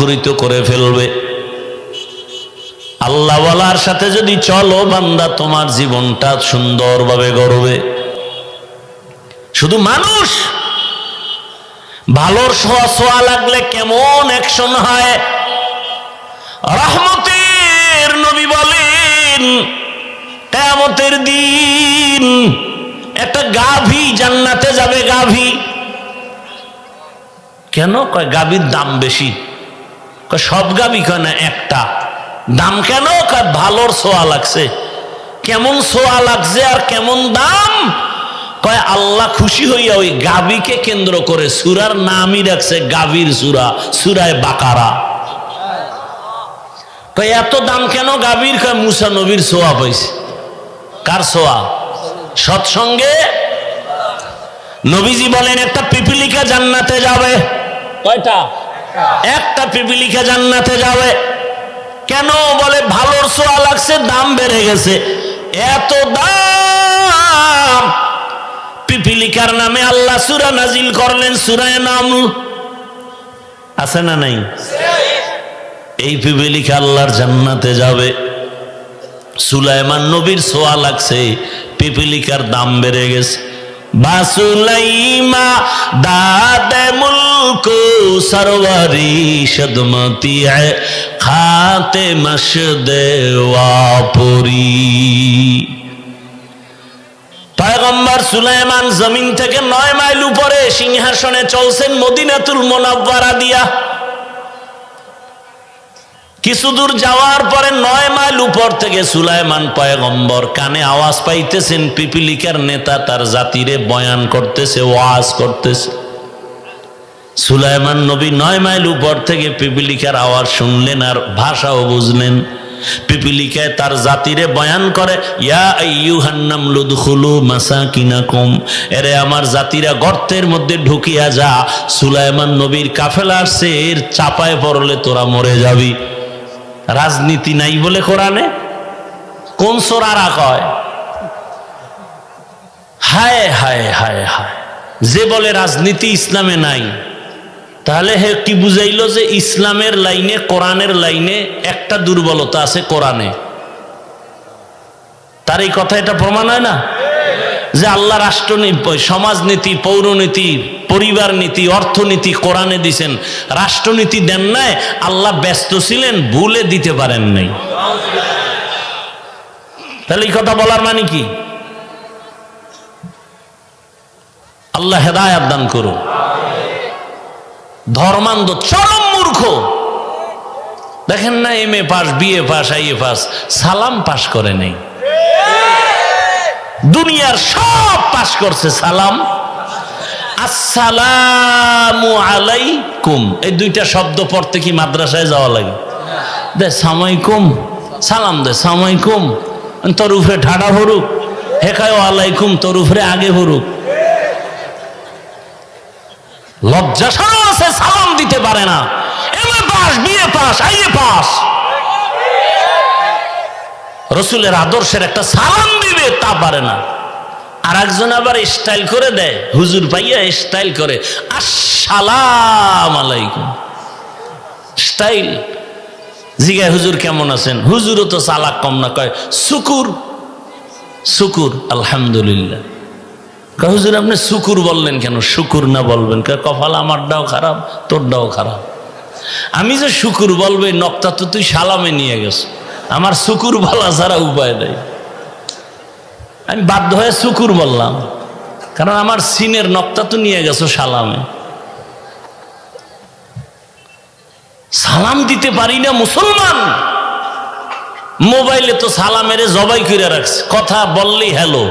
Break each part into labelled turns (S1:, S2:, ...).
S1: মুখরিত করে ফেলবে। আল্লাহওয়ালার সাথে যদি চলো, বান্দা তোমার জীবনটা সুন্দরভাবে গড়বে। শুধু মানুষ! ভালোর সোয়া সোয়া লাগলে কেমন অ্যাকশন হয়? রহমতের নবী বলেন, কেয়ামতের দিন একটা গাভী জান্নাতে যাবে, গাভী। কেন? কয়, গাভীর দাম বেশি। সব গাভী কয় না, একটা। দাম কেন? ভালোর সোয়া লাগছে। কেমন সোয়া লাগছে আর কেমন দাম? কয়, আল্লাহ খুশি হইয়া ওই গাভীকে কেন্দ্র করে সুরার নামই রাখছে গাভীর সুরা, সুরায় বাকারা। কয়, এত দাম কেন গাভীর? কয়, মুসা নবীর সোয়া পাইছে। কার সোয়া? সৎসঙ্গে? নবীজি বলেন, একটা পিপিলিকা জান্নাতে যাবে। কয়টা? একটা পিপিলিকা জান্নাতে যাবে। কেন? বলে, ভালোর সোয়া লাগছে, দাম বেড়ে গেছে। এত দাম! পিপিলিকার নামে আল্লাহ সুরা নাজিল করলেন, সুরায় নাম। আছে না নাই? এই পিপিলিকা আল্লাহর জান্নাতে যাবে। সুলাইমান নবীর সোয়া লাগছে পিপিলিকার দাম বেড়ে গেছে। বাসুলাইমা দাদে মুলক সরওয়ারি সদমতি খাতে মশ দেওয়া পুরি পয়গম্বর সুলাইমান জমিন থেকে নয় মাইল উপরে সিংহাসনে চলছেন মদিনাতুল মোনাব্বারা দিয়া। কিছু দূর যাওয়ার পরে নয় মাইল উপর থেকে সুলাইমান পয়গম্বর কানে আওয়াজ পাইতেছেন, পিপিলিকার নেতা তার জাতিরে বয়ান করতেছে, ওয়াজ করতেছে। সুলাইমান নবী নয় মাইল উপর থেকে পিপিলিকার আওয়াজ শুনলেন আর ভাষাও বুঝলেন। পিপিলিকায় তার জাতিরে বয়ান করে এরে আমার জাতিরা গর্তের মধ্যে ঢুকিয়া যা, সুলাইমান নবীর কাফেলা আসছে, এর চাপায় পড়লে তোরা মরে যাবি। রাজনীতি নাই বলে কোরআনে? কোন সোরারা কয়? হায় হায় হায় হায়। যে বলে রাজনীতি ইসলামে নাই, তাহলে হে কি বুঝাইলো যে ইসলামের লাইনে, কোরআনের লাইনে একটা দুর্বলতা আছে কোরআনে? তার এই কথা এটা প্রমাণ হয় না? যে আল্লাহ রাষ্ট্রনীতি, সমাজনীতি, পৌরনীতি পরিবার নীতি অর্থনীতি কোরআনে দিছেন, রাষ্ট্রনীতি দেন নাই, আল্লাহ ব্যস্ত ছিলেন, ভুলে দিতে পারেন নাই। তাহলে এই কথা বলার মানে কি? আল্লাহ হেদায়াত দান করুন। ধর্মান্ধ, চরম মূর্খ। দেখেন না, M A pass BA pass, I A pass, সালাম পাস করে নেই। দুনিয়ার সব পাশ করছে, সালাম। আসসালামু আলাইকুম। এই দুইটা শব্দ পড়তে কি মাদ্রাসায় যাওয়া লাগে? দে সামাইকুম সালাম দে সামাইকুম তোর উপরে ঠাডা হরুক হেকায় আলাইকুম তোর উপরে আগে হরুক লজ্জা সরম আছে, সালাম দিতে পারে না। M A pass BA pass I pass. রসুলের আদর্শের একটা সালাম দিবে তা পারে না। আর একজন আবার স্টাইল করে দেয়। হুজুর পাইয়া স্টাইল করে। আসসালাম আলাইকুম স্টাইল জিগায় হুজুর কেমন আছেন? হুজুরও তো চালাক কম না, কয়, শুকুর। শুকুর, আলহামদুলিল্লাহ। হুজুর, আপনি শুকুর বললেন কেন? শুকুর না বলবেন। কপাল আমারটাও খারাপ, তোরটাও খারাপ। আমি যে শুকুর বলবে নক্তা তো তুই সালামে নিয়ে গেছ। আমার শুকুর বলা ছাড়া উপায় নেই। আমি বাধ্য হয়ে শুকুর বললাম, কারণ আমার সিনের নক্তা তো নিয়ে গেছো সালামে। সালাম দিতে পারি না মুসলমান। মোবাইলে তো সালামের জবাই করে রাখছে। কথা বললেই হ্যালো।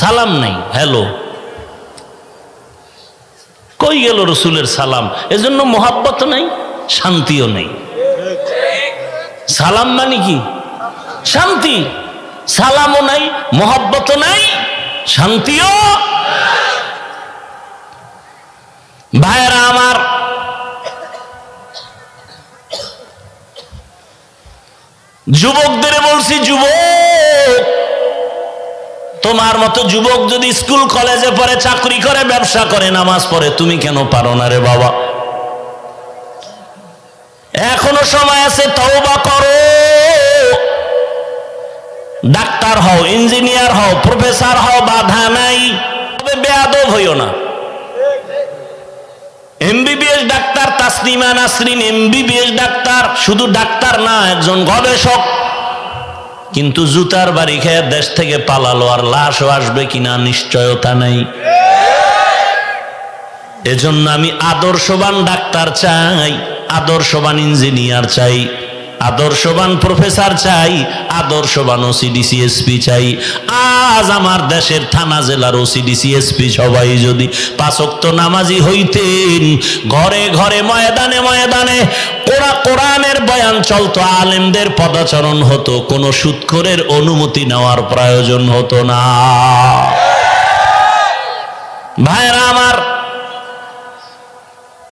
S1: সালাম নেই, হ্যালো। কই গেল রসুলের সালাম? এজন্য মোহাব্বত নেই, শান্তিও নেই। সালাম মানে কি? শান্তি। সালামও নাই মোহাব্বত নাই, শান্তিও ভাইরা আমার, যুবকদের বলছি, যুবক, তোমার মতো যুবক যদি স্কুল, কলেজে পড়ে, চাকরি করে, ব্যবসা করে, নামাজ পড়ে, তুমি কেন পারো না রে বাবা? এখনও সময় আছে তওবা ডাক্তার হও, ইঞ্জিনিয়ার হও, প্রফেসর হও, বাধা নাই। তবে বেয়াদব হইও না। এমবিবিএস ডাক্তার তাসলিমা নাসরিন, এমবিবিএস ডাক্তার, শুধু ডাক্তার না, একজন গবেষক। কিন্তু জুতার বাড়ি খেয়ে দেশ থেকে পালালো, আর লাশও আসবে কিনা নিশ্চয়তা নেই। এজন্য আমি আদর্শবান ডাক্তার চাই, আদর্শবান ইঞ্জিনিয়ার চাই। আদর্শবান প্রফেসর চাই, আদর্শবান ওসিডিসি এসপি চাই। আজ আমার দেশের থানা জেলার ওসিডিসি এসপি সবাই যদি পাঁচক্ত নামাজি হইতেন, ঘরে ঘরে ময়দানে ময়দানে কোরআ কোরআনের বয়ান চলতো, আলেমদের পদাচরণ হতো, কোনো সুৎখরের অনুমতি নেওয়ার প্রয়োজন হতো না। ভাইরা আমার